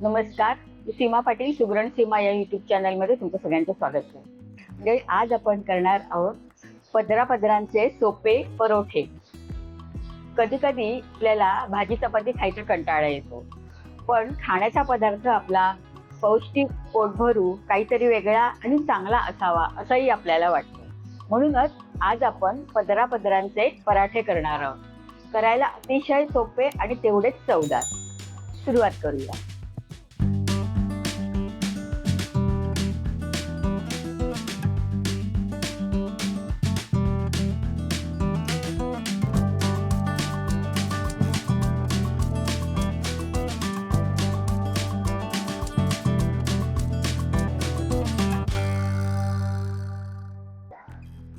नमस्कार सीमा पाटील सुगरण सीमा या युट्यूब चॅनलमध्ये तुमचं सगळ्यांचं स्वागत आहे. म्हणजे आज आपण करणार आहोत पदरा पदरांचे सोपे परोठे. कधी कधी आपल्याला भाजी चपाती खायचा कंटाळा येतो पण खाण्याचा पदार्थ आपला पौष्टिक पोट भरू काहीतरी वेगळा आणि चांगला असावा असंही आपल्याला वाटतं. म्हणूनच आज आपण पदरा पदरांचे पराठे करणार आहोत. करायला अतिशय सोपे आणि तेवढेच चवदार. सुरुवात करूया.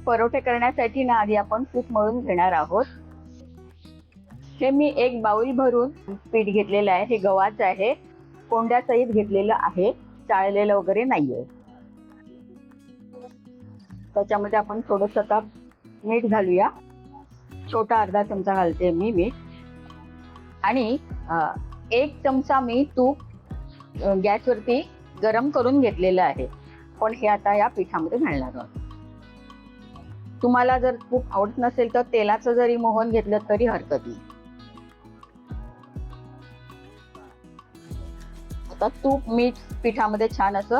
परोठे करण्यासाठी ना आधी आपण तूप मळून घेणार आहोत. हे मी एक बाउल भरून पीठ घेतलेलं आहे. हे गव्हाचं आहे. कोंड्यासहित घेतलेलं आहे. चाळलेलं वगैरे नाहीये. त्याच्यामध्ये आपण थोडस आता मीठ घालूया. छोटा अर्धा चमचा घालते मी मीठ. आणि एक चमचा मी तूप गॅसवरती गरम करून घेतलेलं आहे. पण हे आता या पिठामध्ये घालणार आहोत. तुम्हाला जर तूप आवडत नसेल तर तेलाचं जरी मोहन घेतलं तरी हरकत नाही. आता तूप मीठ पिठामध्ये छान असं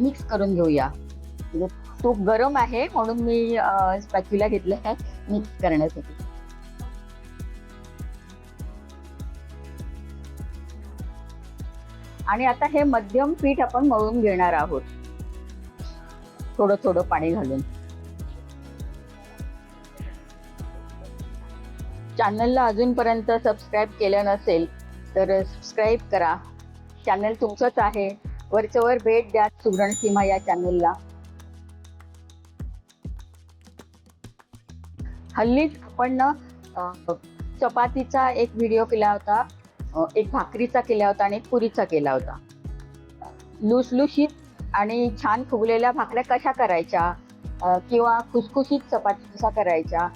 मिक्स करून घेऊया. म्हणजे तूप गरम आहे म्हणून मी स्पॅच्युला घेतलं आहे मिक्स करण्यासाठी. आणि आता हे मध्यम पीठ आपण मळून घेणार आहोत. थोडं थोडं पाणी घालून. चॅनलला अजूनपर्यंत सबस्क्राईब केलं नसेल तर सबस्क्राईब करा. चॅनल तुमचंच आहे. वरच्या वर भेट द्या सुगरण सीमा या चॅनलला हल्लीच आपण ना चपातीचा एक व्हिडिओ केला होता. एक भाकरीचा केला होता आणि एक पुरीचा केला होता. लुसलुशीत आणि छान फुगलेल्या भाकऱ्या कशा करायच्या? किंवा खुसखुशीत चपाती कशा करायच्या?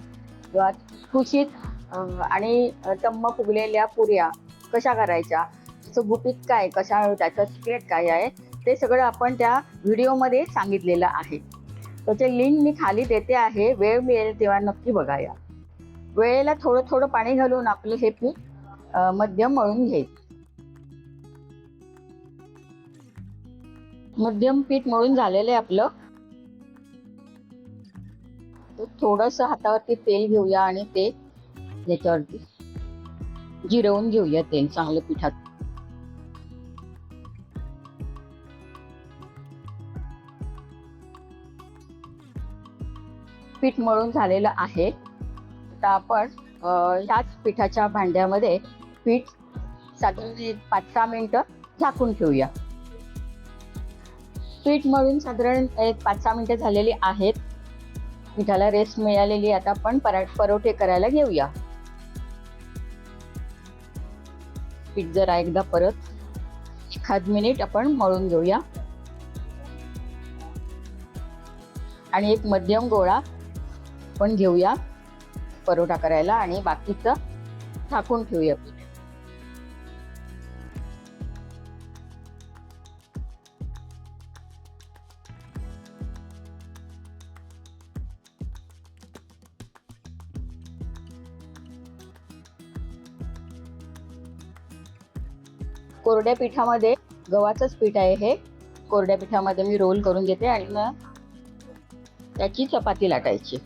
किंवा खुशीत आणि टम्म फुगलेल्या पुऱ्या कशा करायच्या? त्याचं गुपित काय? कशा त्याचं सिक्रेट काय आहे? ते सगळं आपण त्या व्हिडिओमध्ये सांगितलेलं आहे. त्याचे लिंक मी खाली देते आहे. वेळ मिळेल तेव्हा नक्की बघाया वेळेला थोडं थोडं पाणी घालून आपलं हे पीठ मध्यम मळून घ्यायचं मध्यम पीठ मळून झालेलं आहे आपलं. थोडस हातावरती तेल घेऊया आणि ते याच्यावरती. जिरवून घेऊया ते चांगलं पिठात. पीठ मळून झालेलं आहे. आता आपण ह्याच पिठाच्या भांड्यामध्ये पीठ साधारण एक पाच सहा मिनिटं झाकून ठेवूया. पीठ मळून साधारण एक पाच सहा मिनिटं झालेली आहेत. पिठाला रेस्ट मिळालेली आता आपण परा परोठे करायला घेऊया. पीठ जरा एकदा परत. एखाद मिनिट आपण मळून घेऊया. आणि एक मध्यम गोळा पण घेऊया. परोठा करायला आणि बाकीचं झाकून ठेवूया पीठ. कोरड्या पिठामध्ये गव्हाचंच पीठ आहे हे. कोरड्या पिठामध्ये मी रोल करून घेते आणि मग त्याची चपाती लाटायची.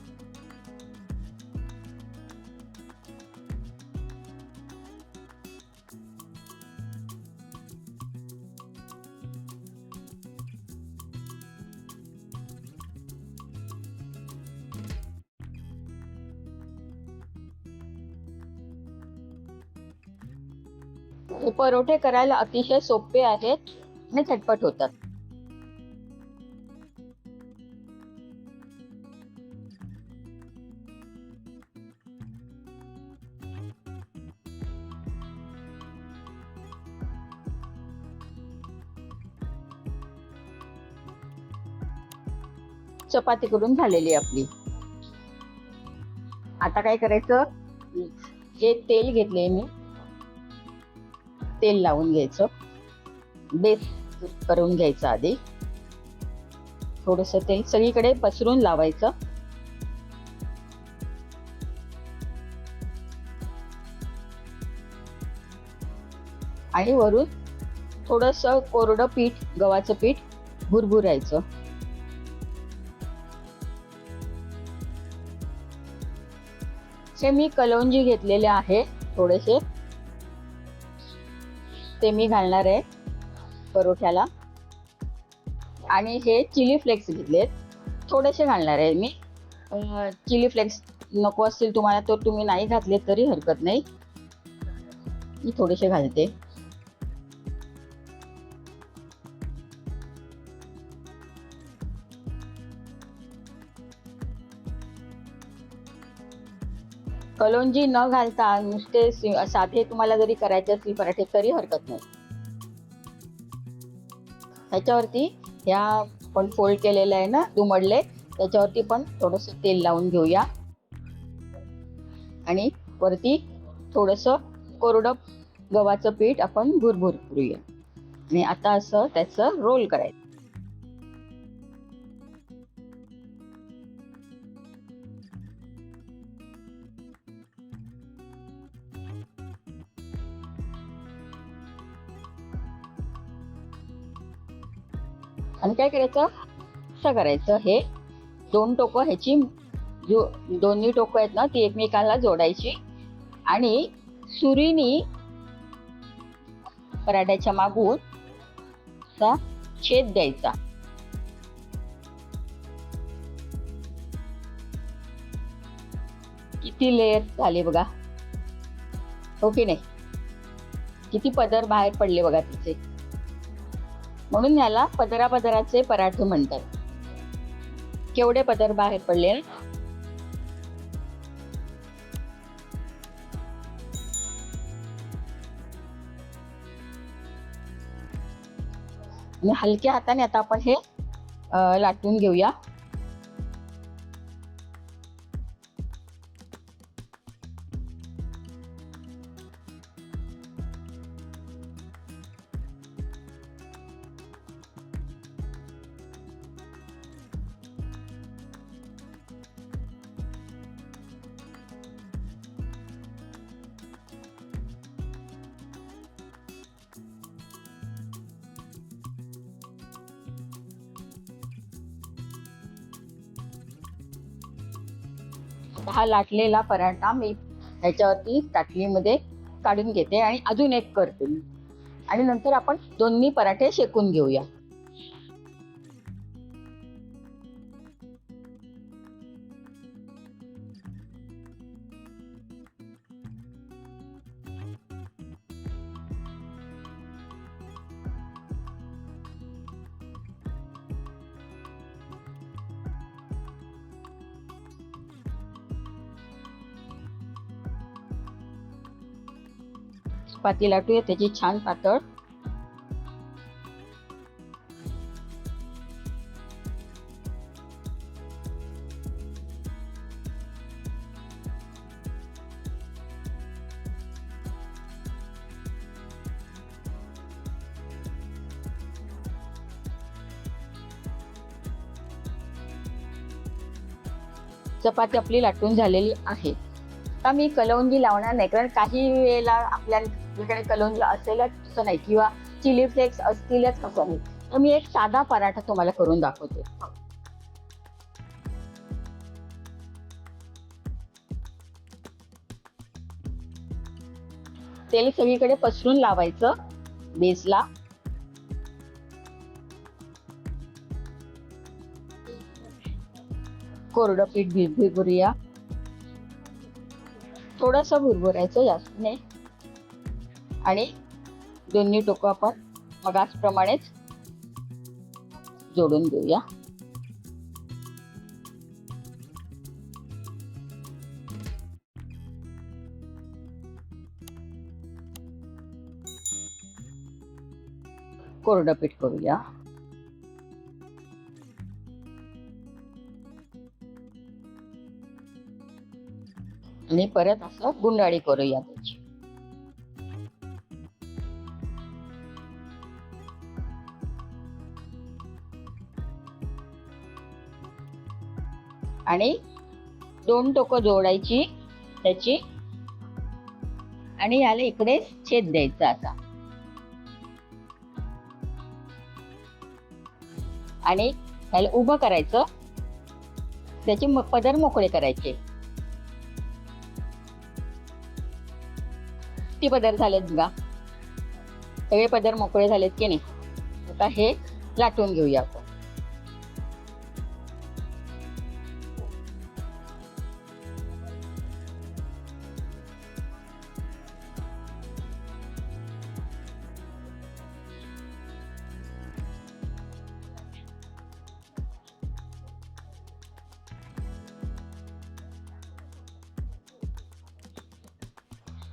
परोठे करायला अतिशय सोपे आहेत आणि झटपट होतात. चपाती करून झालेली आहे आपली. आता काय करायचं? हे तेल घेतले मी. तेल लावून घ्यायचं. बेस करून घ्यायचं आधी. थोडस ते सगळीकडे पसरून लावायचं. आणि वरून थोडस कोरडं पीठ गव्हाचं पीठ भुरभुरायचं. हे मी कलौंजी घेतलेले आहे थोडेसे. ते मी घालणार आहे परोठ्याला. आणि हे चिली फ्लेक्स घेतलेत. थोडेसे घालणार आहे मी. चिली फ्लेक्स नको असतील तुम्हाला तर तुम्ही नाही घातले तरी हरकत नाही. मी थोडेसे घालते. कलोंजी न घालता नुसते साधे तुम्हाला जरी करायचे असतील पराठे तरी हरकत नाही. ह्याच्यावरती ह्या पण फोल्ड केलेलं आहे ना दुमडले त्याच्यावरती पण थोडस तेल लावून घेऊया. आणि वरती थोडस कोरडं गव्हाचं पीठ आपण भुरभुर करूया. आणि आता असं त्याचं रोल करायचं. आणि काय करायचं? असं करायचं. हे दोन टोकं ह्याची जो दोन्ही टोकं आहेत ना ती एकमेकाला जोडायची. आणि सुरीनी पराठ्याच्या मागून असा छेद द्यायचा. किती लेअर झाले बघा? हो की नाही? किती पदर बाहेर पडले बघा तिचे? म्हणून याला पदरा पदराचे पराठे म्हणतात. केवढे पदर बाहेर पडले? हलक्या हाताने आता आपण हे लाटून घेऊया. हा लाटलेला पराठा मी ह्याच्यावरती ताटलीमध्ये काढून घेते आणि अजून एक करते मी. आणि नंतर आपण दोन्ही पराठे शेकून घेऊया. चपाती आहे त्याची छान पातळ. चपाती आपली लाटून झालेली आहे. आता मी कलवंदी लावणार नाही कारण काही वेळेला आपल्या आपल्याकडे कलौंजी असेलच असं नाही. किंवा चिली फ्लेक्स असतीलच असं नाही तर मी एक साधा पराठा तुम्हाला करून दाखवते. तेल सगळीकडे पसरून लावायचं बेसला. कोरडं पीठ भिरभिरभुरूया थोडस भुरभुरायचं जास्त नाही आणि दोन्ही टोकं आपण मगाचप्रमाणेच जोडून घेऊया. कोरडं पीठ करूया. आणि परत असं गुंडाळी करूया त्याची. आणि दोन टोकं जोडायची त्याची. आणि याला इकडे छेद द्यायचा असा आणि ह्याला उभं करायचं. त्याचे पदर मोकळे करायचे. किती पदर झालेत बघा. सगळे पदर मोकळे झालेत की नाही? आता हे लाटून घेऊया आपण.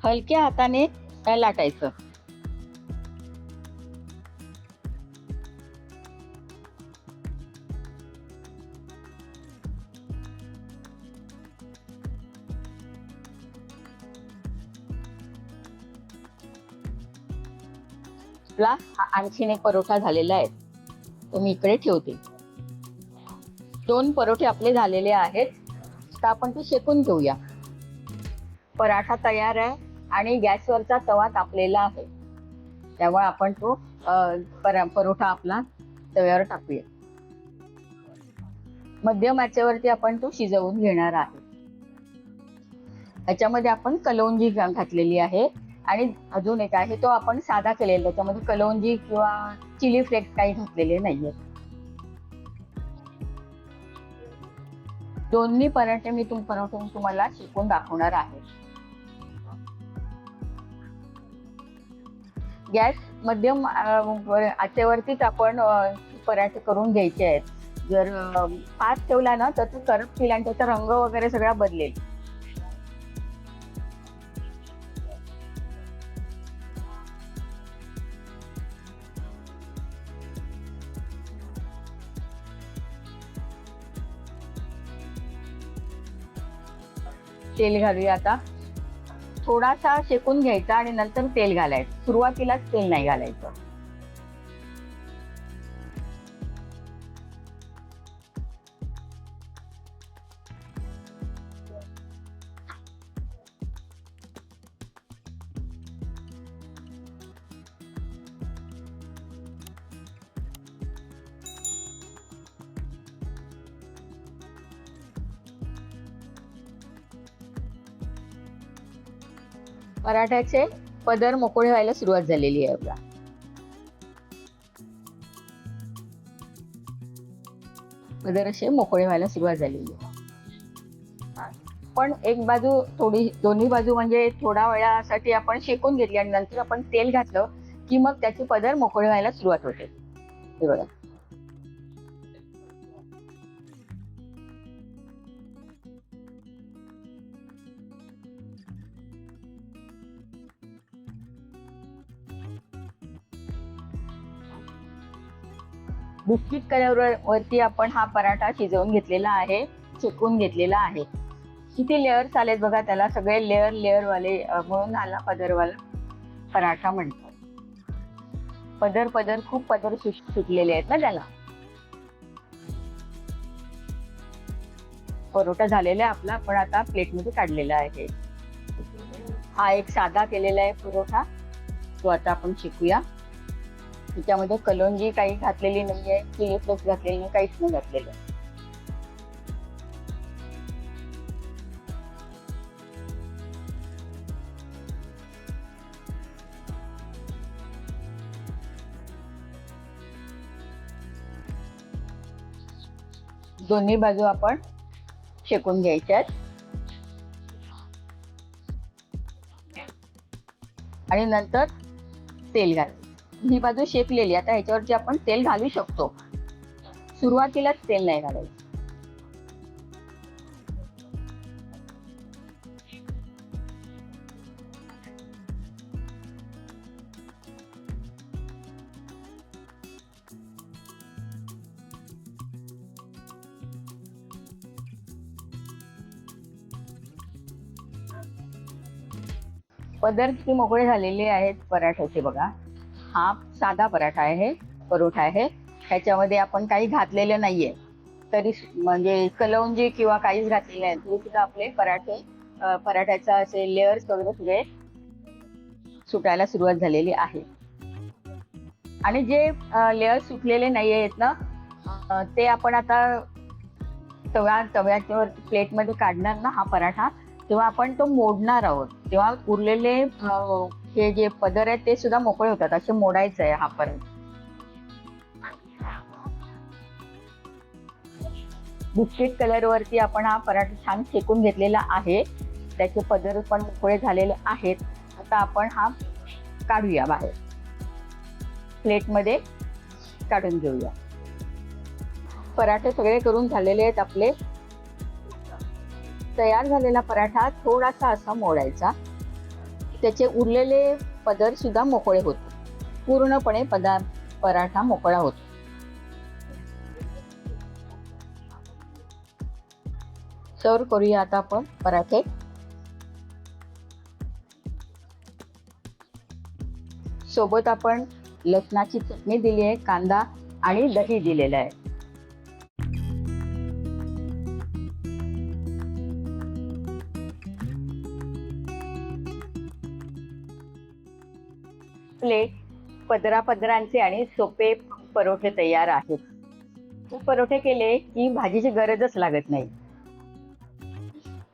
हलक्या हाताने काय लाटायचं? आपला हा आणखीन एक परोठा झालेला आहे. तो मी इकडे ठेवते. दोन परोठे आपले झालेले आहेत. तर आपण ते शेकून घेऊया. पराठा तयार आहे. आणि गॅसवरचा तवा तापलेला आहे. त्यामुळे आपण तो पर- परोठा आपला तव्यावर टाकूया. मध्यम आचेवरती आपण तो शिजवून घेणार आहे. त्याच्यामध्ये आपण कलौंजी घातलेली आहे. आणि अजून एक आहे तो आपण साधा केलेला त्याच्यामध्ये कलौंजी किंवा चिली फ्लेक्स काही घातलेले नाहीये. दोन्ही पराठे मी तुम परोठे तुम्हाला शिकून दाखवणार आहे. गॅस मध्यम आचेवरतीच आपण पराठे करून घ्यायचे आहेत. जर पाच ठेवला ना तर तो केला आणि त्याचा रंग वगैरे सगळा बदलेल. तेल घालूया आता. थोडासा शेकून घ्यायचा आणि नंतर तेल घालायचं. सुरुवातीलाच तेल नाही घालायचं. पराठ्याचे पदर मोकळे व्हायला सुरुवात झालेली आहे बघा. पदर असे मोकळे व्हायला सुरुवात झालेली आहे. पण एक बाजू थोडी दोन्ही बाजू म्हणजे थोडा वेळासाठी आपण शेकून घेतली आणि नंतर आपण तेल घातलं की मग त्याचे पदर मोकळे व्हायला सुरुवात होते. हे बघा. बिस्किट कलरवरती आपण हा पराठा शिजवून घेतलेला आहे शेकून घेतलेला आहे. किती लेअर्स आलेत बघा त्याला सगळे लेअर लेअरवाले म्हणून आला पदरवाला पराठा म्हणतात. पदर पदर खूप पदर सुटलेले आहेत ना त्याला. परोटा झालेला आहे आपला आपण आता प्लेटमध्ये काढलेला आहे. हा एक साधा केलेला आहे पुरोठा तो आता आपण शिकूया. त्याच्यामध्ये कलोंजी काही घातलेली नाहीये चिली फ्लेक्स घातलेली नाही काहीच नाही घातलेलं. दोन्ही बाजू आपण शेकून घ्यायच्यात आणि नंतर तेल घाल ही बाजू शेकलेली आता ह्याच्यावरती आपण तेल घालू शकतो. सुरुवातीलाच तेल नाही घालायचं. पदार्थ मोकळे झालेले आहेत पराठ्याचे बघा. हा साधा पराठा आहे परोठा आहे. ह्याच्यामध्ये आपण काही घातलेलं नाहीये. तरी म्हणजे कलौंजी किंवा काहीच घातलेले नाही. तरी सुद्धा आपले पराठे पराठ्याचा असे लेअर्स वगैरे सगळे सुटायला सुरुवात झालेली आहे. आणि जे लेअर सुटलेले नाही आहेत ना ते आपण आता तव्या तव्याच्या प्लेटमध्ये काढणार ना हा पराठा तेव्हा आपण तो मोडणार आहोत. तेव्हा उरलेले हे जे पदर आहेत ते सुद्धा मोकळे होतात. असे मोडायचं आहे हा परत बिस्किट कलर वरती आपण हा पराठा छान शेकून घेतलेला आहे. त्याचे पदर पण मोकळे झालेले आहेत. आता आपण हा काढूया बाहेर. प्लेटमध्ये काढून घेऊया. पराठे सगळे करून झालेले आहेत आपले. तयार झालेला पराठा थोडासा असा मोडायचा. त्याचे उरलेले पदर सुद्धा मोकळे होते. पूर्णपणे पदा पराठा मोकळा होतो. सर्व करूया आता आपण पराठे. सोबत आपण लसणाची चटणी दिली आहे कांदा आणि दही दिलेलं आहे. प्लेट पदरा पदरांचे आणि सोपे परोठे तयार आहेत. परोठे केले की भाजीची गरजच लागत नाही.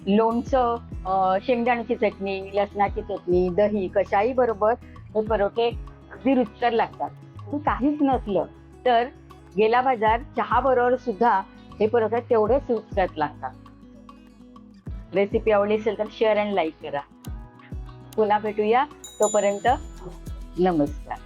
लोणचं शेंगदाण्याची चटणी लसणाची चटणी दही कशाही बरोबर हे परोठे अगदी रुचकर लागतात. काहीच नसलं तर गेला बाजार चहा बरोबर सुद्धा हे परोठे तेवढेच रुचकर लागतात. रेसिपी आवडली असेल तर शेअर अँड लाईक करा. पुन्हा भेटूया तोपर्यंत नमस्कार